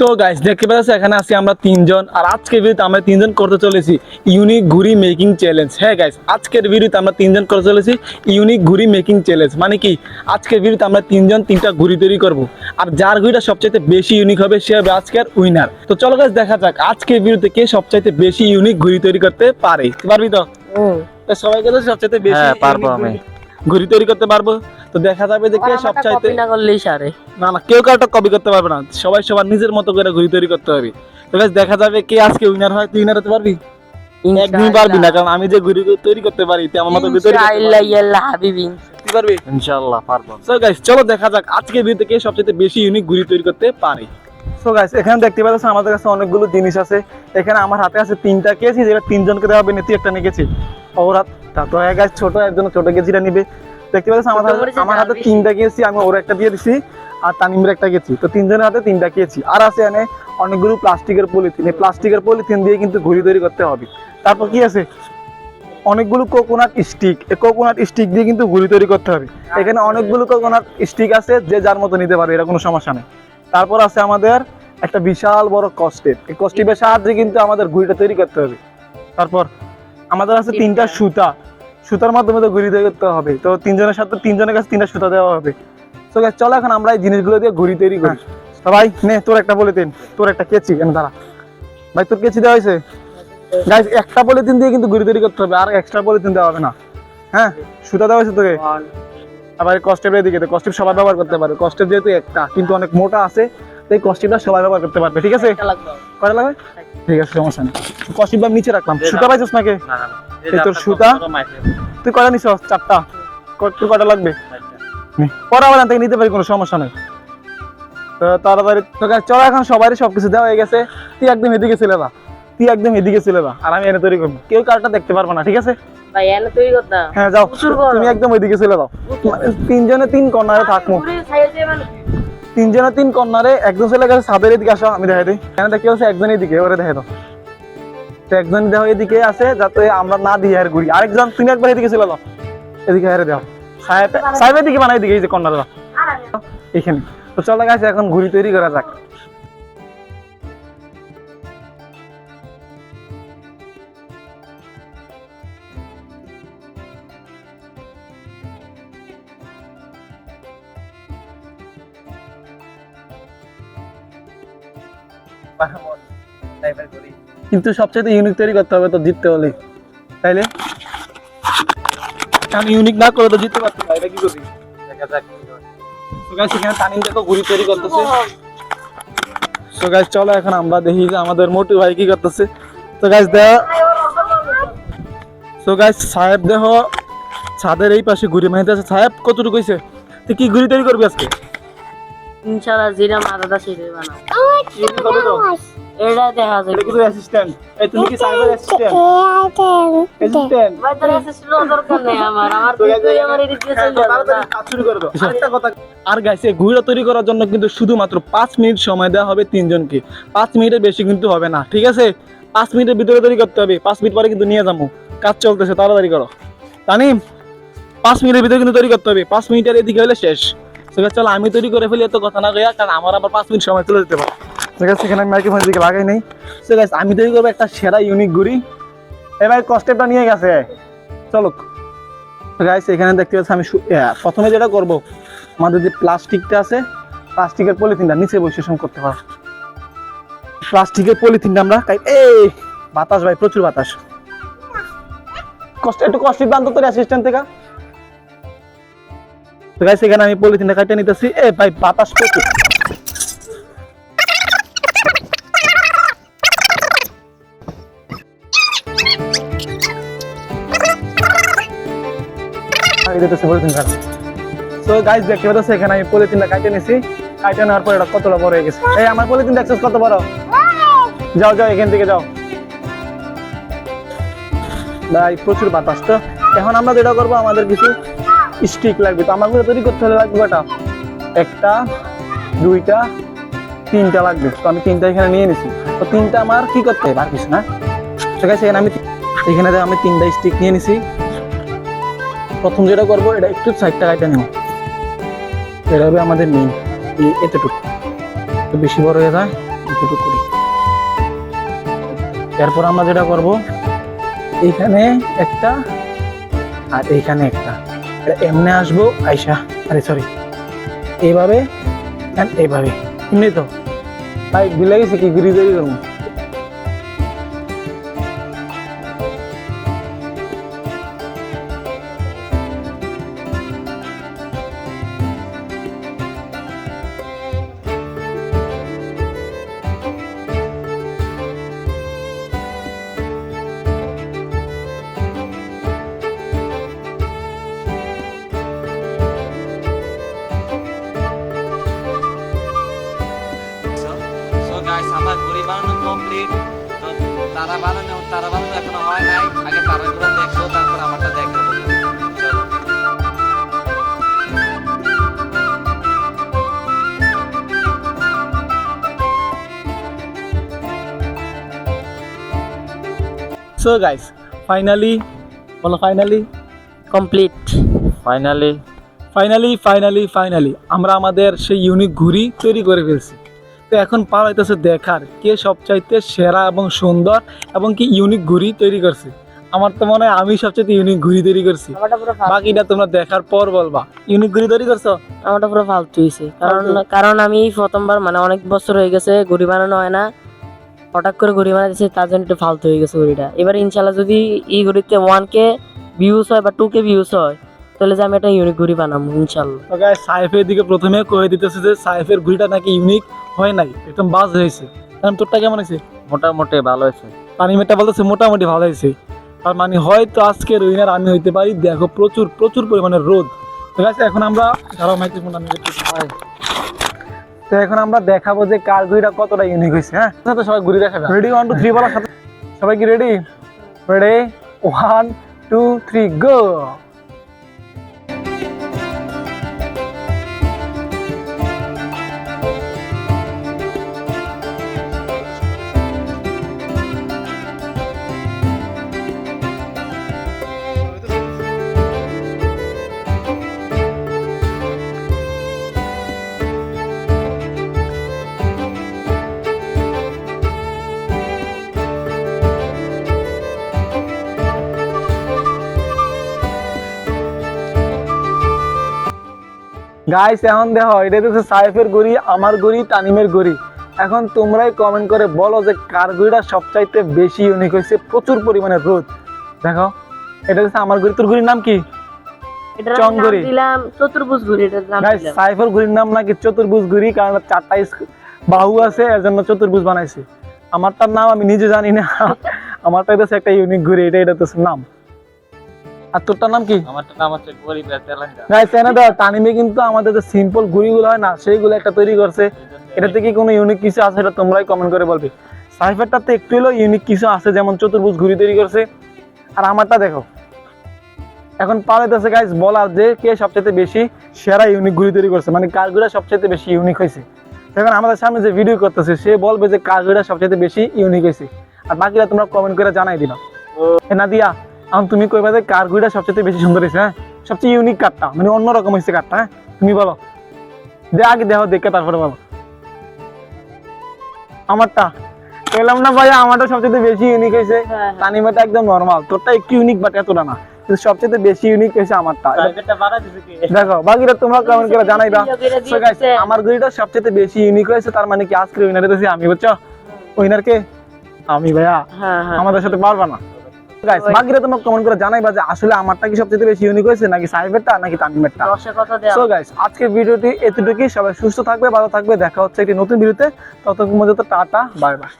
তো গাইস দেখতে পাচ্ছ এখানে আছি আমরা তিনজন আর আজকের ভিডিওতে আমরা তিনজন করতে চলেছি ইউনিক ঘুড়ি মেকিং চ্যালেঞ্জ হ্যাঁ গাইস আজকের ভিডিওতে আমরা তিনজন করতে চলেছি ইউনিক ঘুড়ি মেকিং চ্যালেঞ্জ মানে কি আজকের ভিডিওতে আমরা তিনজন তিনটা ঘুড়ি তৈরি করব আর যার ঘুড়িটা সবচাইতে বেশি ইউনিক হবে সে হবে আজকের উইনার তো চলো গাইস দেখা যাক আজকের ভিডিওতে কে সবচাইতে বেশি ইউনিক ঘুড়ি তৈরি করতে পারে। পারবি তো? সবাইকে তো সবচাইতে বেশি হ্যাঁ, পারব আমি। ঘুড়ি তৈরি করতে পারব। তো দেখা যাবে যে কে সবচাইতে না করলেই সারে। না না কেউ কাউটা কপি করতে পারবে না। সবাই সবার নিজের মতো করে ঘুড়ি তৈরি করতে হবে। তো দেখা যাবে কে আজকে উইনার হয়। তুই উইনার হতে পারবি? একদিন পারবি না কারণ আমি যে ঘুড়ি তৈরি করতে পারি তুই আমার মতো তৈরি ইনশাআল্লাহ। ইয়াল্লাহ হাবিবি তুই পারবি? ইনশাআল্লাহ পারব। সো গাইস চলো দেখা যাক আজকে ভিডিওতে কে সবচেয়ে বেশি ইউনিক ঘুড়ি তৈরি করতে পারে। সো গাইস এখানে দেখতে পাচ্ছ আমাদের কাছে অনেকগুলো জিনিস আছে। এখানে আমার হাতে আছে তিনটা কেজি যেটা তিনজনকে দেওয়া হবে না তুই একটা নিয়ে গেছি। ওর তা তো গাইস ছোট একজন ছোট কেজিটা নিবে। দেখতে পাচ্ছ আমার হাতে- আমার হাতে তিনটা কেজি আমি ওর একটা দিয়ে দিছি আর তানিমের একটা কেজি তো তিনজনের হাতে তিনটা কেজি আর আছে এখানে অনেকগুলো প্লাস্টিকের পলিথিন। এই প্লাস্টিকের পলিথিন দিয়ে কিন্তু ঘুরি তৈরি করতে হবে। তারপর কি আছে? অনেকগুলো কোকোনাট স্টিক এই কোকোনাট স্টিক দিয়ে কিন্তু ঘুরি তৈরি করতে হবে। এখানে অনেকগুলো কোকোনাট স্টিক আছে যে যার মতো নিতে পারবে এটা কোনো সমস্যা নেই। তারপর আছে আমাদের একটা বিশাল বড় কস্টেপ এই কস্টেপের সাহায্যে কিন্তু আমাদের ঘুড়িটা তৈরি করতে হবে। তারপর আমাদের আছে তিনটা সুতা। সুতার মাধ্যমে তো ঘুড়ি তৈরি করতে হবে। তো তিনজনের সাথে তিনজনের কাছে তিনটা সুতা দেওয়া হবে। তো চলো এখন আমরা এই জিনিসগুলো দিয়ে ঘুড়ি তৈরি করি। তো ভাই নে তোর একটা বলে দিন। তোর একটা কেচি এনে দাঁড়া। ভাই তোর কেচি দেওয়া হয়েছে? গাইস একটা পলিথিন দিয়ে কিন্তু ঘুড়ি তৈরি করতে হবে আর এক্সট্রা পলিথিন দেওয়া হবে না। হ্যাঁ? সুতা দেওয়া হয়েছে তোকে? আবার কস্টেপের দিকে তো কস্টেপ সবাই ব্যবহার করতে পারবে কস্টেপ যেহেতু একটা কিন্তু অনেক মোটা আছে তো এই কস্টেপটা সবাই ব্যবহার করতে পারবে ঠিক আছে? কয়টা লাগবে? ঠিক আছে সমস্যা নেই। কস্টেপ আমি নিচে রাখলাম। সুতা পাইছিস নাকি? এই তোর সুতা? তুই কয়টা নিছ চারটা। তুই কয়টা লাগবে? পরে আবার থেকে নিতে পারি কোনো সমস্যা নেই। তো তাড়াতাড়ি তো guys, চলো এখন সবাই সবকিছু দেওয়া হয়ে গেছে। তুই একদম এদিকে যা। তুই একদম এদিকে যা। আর আমি এনে তৈরি করব। কেউ কারটা দেখতে পারব না ঠিক আছে? ভাই এনে তৈরি করতা হ্যাঁ যাও। তুমি একদম ওইদিকে মানে তিনজনে তিন কর্নারে থাকব। মানে তিনজনে তিন কর্নারে একজন চলে গেছে ছাদের এদিকে আসো আমি দেখাই দিই। এখানে দেখতে পাচ্ছি একজন এদিকে ওরে দেখাই দাও। একজন দেখো এদিকে আছে যাতে আমরা না দিই আর ঘুরি। আরেকজন, তুমি একবার এদিকে চলে যাও। এদিকে হেরে দাও সাহেব সাহেবের দিকে বানাই দিকে, এই যে দাও এখানে। তো চলে গেছে এখন ঘুড়ি তৈরি করা যাক। কিন্তু সবচেয়ে ইউনিক তৈরি করতে হবে তো জিততে হলে। তাইলে? কারণ ইউনিক না করে তো জিততে পারছি না এটা কি করবি তো গাইস এখানে তানিম দেখো ঘুড়ি তৈরি করতেছে। তো গাইস চলো এখন আমরা দেখি যে আমাদের মোটু ভাই কি করতেছে। তো গাইস দেখ। তো গাইস সাহেব দেহ ছাদের এই পাশে ঘুড়ি মাইতে আছে। সাহেব কতটুকু কইছে তুই কি ঘুড়ি তৈরি করবি আজকে? ইনশাআল্লাহ জিরা দেখা যায় এটা কি অ্যাসিস্ট্যান্ট এই তুমি কি সাহেবের অ্যাসিস্ট্যান্ট অ্যাসিস্ট্যান্ট ভাই তোর অ্যাসিস্ট্যান্ট দরকার নেই আমার। আমার তুই তুই আমার এদিক দিয়ে চলে যাবে। না? আর গাইছে ঘুড়া তৈরি করার জন্য কিন্তু শুধুমাত্র পাঁচ মিনিট সময় দেওয়া হবে তিনজনকে। পাঁচ মিনিটের বেশি কিন্তু হবে না ঠিক আছে? পাঁচ মিনিটের ভিতরে তৈরি করতে হবে। পাঁচ মিনিট পরে কিন্তু নিয়ে যাব। কাজ চলতেছে তাড়াতাড়ি করো। তানিম পাঁচ মিনিটের ভিতরে কিন্তু তৈরি করতে হবে। পাঁচ মিনিটের এদিকে হলে শেষ। চলো আমি তৈরি করে ফেলি এত কথা না গয়া কারণ আমার আবার পাঁচ মিনিট সময় চলে যেতে পারে। আছে সেখানে মাইক্রোফোন দিকে লাগাই নেই। ঠিক আছে আমি তৈরি করব একটা সেরা ইউনিক ঘুড়ি এবার কস্টেপটা নিয়ে গেছে। চলো। গাইস এখানে দেখতে পাচ্ছি আমি প্রথমে যেটা করব, আমাদের যে প্লাস্টিকটা আছে, প্লাস্টিকের পলিথিনটা নিচে বৈশোষণ করতে পারো প্লাস্টিকের পলিথিনটা আমরা এই, বাতাস ভাই, প্রচুর বাতাস। কষ্ট একটু কষ্ট তো তোর অ্যাসিস্ট্যান্ট থেকে। গাইস এখানে আমি পলিথিনটা কাটে নিতেছি। এ ভাই, বাতাস প্রচুর। আমি দিতেছি, পলিথিন কাট সো গাইস দেখতে পাচ্ছ এখানে আমি পলিথিনটা কাটে নিছি। কাটে নেওয়ার পর এটা কতটা বড় হয়ে গেছে। এই, আমার পলিথিন দেখছিস কত বড়? যাও যাও, এখান থেকে যাও। ভাই, প্রচুর বাতাস তো। এখন আমরা যেটা করব, আমাদের কিছু স্টিক লাগবে। তো আমাকে তৈরি করতে হলে লাগবে কটা একটা, দুইটা, তিনটা লাগবে। তো আমি তিনটা এখানে নিয়ে নিছি। তো তিনটা আমার কি করতে হবে? আর কিছু না। ঠিক আছে, এখানে আমি এখানে আমি তিনটা স্টিক নিয়ে নিছি। প্রথম যেটা করব, এটা একটু সাইডটা কাটে নেব। এটা হবে আমাদের মেইন এতটুকু। তো বেশি বড় হয়ে যায় এতটুকু করি। এরপর আমরা যেটা করব এইখানে একটা আর এইখানে একটা। এটা এমনি আসব আইসা আরে সরি এইভাবে এইভাবে। এমনি তো। ভাই বিলে গেছে কি? গিরি তৈরি করব তারা বানানো তারা বানানো এখনও হয় নাই। আগে তারাগুলো দেখব তারপর আমারটা দেখব। চলো সো গাইস ফাইনালি বলো finally complete finally finally finally finally আমরা আমাদের সেই ইউনিক ঘুড়ি তৈরি করে ফেলছি। এখন পার হইতেছে দেখার কে সবচাইতে সেরা এবং সুন্দর এবং কি ইউনিক ঘুড়ি তৈরি করছে। আমার তো মনে হয় আমি সবচেয়ে ইউনিক ঘুড়ি তৈরি করছি। বাকিটা তোমরা দেখার পর বলবা। ইউনিক ঘুড়ি তৈরি করছ? আমারটা পুরো ফালতু হয়েছে কারণ কারণ আমি প্রথমবার মানে অনেক বছর হয়ে গেছে ঘড়ি বানানো হয় না। হঠাৎ করে ঘড়ি বানাই দিয়েছি তার জন্য একটু ফালতু হয়ে গেছে ঘড়িটা। এবার ইনশাল্লাহ যদি এই ঘড়িতে ওয়ান কে ভিউজ হয় বা টু কে ভিউজ হয় তাহলে যে আমি একটা ইউনিক ঘড়ি বানাবো ইনশাল্লাহ সাইফের দিকে প্রথমে কয়ে দিতেছে যে সাইফের ঘুড়িটা নাকি ইউনিক হয় নাই একদম বাজ হয়েছে কারণ তোরটা কেমন হয়েছে? মোটামুটি ভালো হয়েছে। পানিমেটটা বলতেছে মোটামুটি ভালো হয়েছে। তার মানে হয়তো আজকের উইনার আমি হইতে পারি দেখো প্রচুর প্রচুর পরিমাণে রোদ। ঠিক আছে এখন আমরা মাইক্রোফোনটা নিয়ে একটু তো এখন আমরা দেখাবো যে কার ঘুড়িটা কতটা ইউনিক হয়েছে হ্যাঁ? সবাই ঘুরি দেখাবে। রেডি ওয়ান টু থ্রি বলার সাথে। সবাই কি ready ready one two three go guys এখন দেখো এটা হচ্ছে সাইফের গড়ি আমার গড়ি তানিমের গড়ি। এখন তোমরাই কমেন্ট করে বলো যে কার গড়িটা সবচাইতে বেশি ইউনিক হয়েছে প্রচুর পরিমাণে রোদ। দেখো এটা হচ্ছে আমার গড়ি। তোর গড়ির নাম কি? এটার নাম চতুর্ভুজ ঘড়ি এটার নাম গাইস দিলাম। সাইফের ঘুড়ির নাম নাকি চতুর্ভুজ ঘুড়ি কারণ ওর চারটা বাহু আছে এর জন্য চতুর্ভুজ বানাইছে। আমারটার নাম আমি নিজে জানি না। আমারটা হচ্ছে একটা ইউনিক ঘুরি এটা এটা তো নাম। আর তোরটার নাম কি? তানিমে কিন্তু আমাদের যে সিম্পল ঘুড়িগুলো হয় না সেইগুলো একটা তৈরি করছে। এটাতে কি কোনো ইউনিক কিছু আছে এটা তোমরাই কমেন্ট করে বলবে। সাইফারটাতে একটু হলেও ইউনিক কিছু আছে যেমন চতুর্ভুজ ঘুড়ি তৈরি করছে। আর আমারটা দেখো। এখন পালাইতেছে গাইস বলার যে কে সবচেয়ে বেশি সেরা ইউনিক ঘুড়ি তৈরি করছে মানে কার ঘুড়া সবচেয়ে বেশি ইউনিক হয়েছে এখন আমাদের সামনে যে ভিডিও করতেছে সে বলবে যে কার ঘুড়া সবচেয়ে বেশি ইউনিক হয়েছে আর বাকিরা তোমরা কমেন্ট করে জানাই দিবা। এ নাদিয়া এখন তুমি কইবা যে কার ঘুড়িটা সবচেয়ে বেশি সুন্দর হয়েছে হ্যাঁ? সবচেয়ে ইউনিক কাঠটা মানে অন্যরকম হয়েছে কাঠটা হ্যাঁ? তুমি বলো। দে আগে দেখো দেখে তারপরে বলো। আমারটা বললাম না ভাই আমারটা সবচেয়ে বেশি ইউনিক হয়েছে হ্যাঁ, হ্যাঁ। তানিমাটা একদম নর্মাল তোরটা একটু ইউনিক বাট এতটা না। কিন্তু সবচেয়ে বেশি ইউনিক হয়েছে আমারটা। দিছে দেখো বাকিটা তোমরা কমেন্ট করে জানাইবা। দিয়ে So guys, দিছে। আমার ঘড়িটা সবচেয়ে বেশি ইউনিক হয়েছে তার মানে কি আজকে উইনারে দিয়েছি আমি বুঝছ? উইনার কে? আমি ভাইয়া। হ্যাঁ হ্যাঁ। আমাদের সাথে পারবা না। গাইস বাকিরা তোমরা কমেন্ট করে জানাইবা যে আসলে আমারটা কি সবচেয়ে বেশি ইউনিক হয়েছে নাকি নাকি সো গাইস আজকের ভিডিওটি এতটুকুই। সবাই সুস্থ থাকবে ভালো থাকবে। দেখা হচ্ছে একটি নতুন ভিডিওতে। ততক্ষণ পর্যন্ত টাটা বাই বাই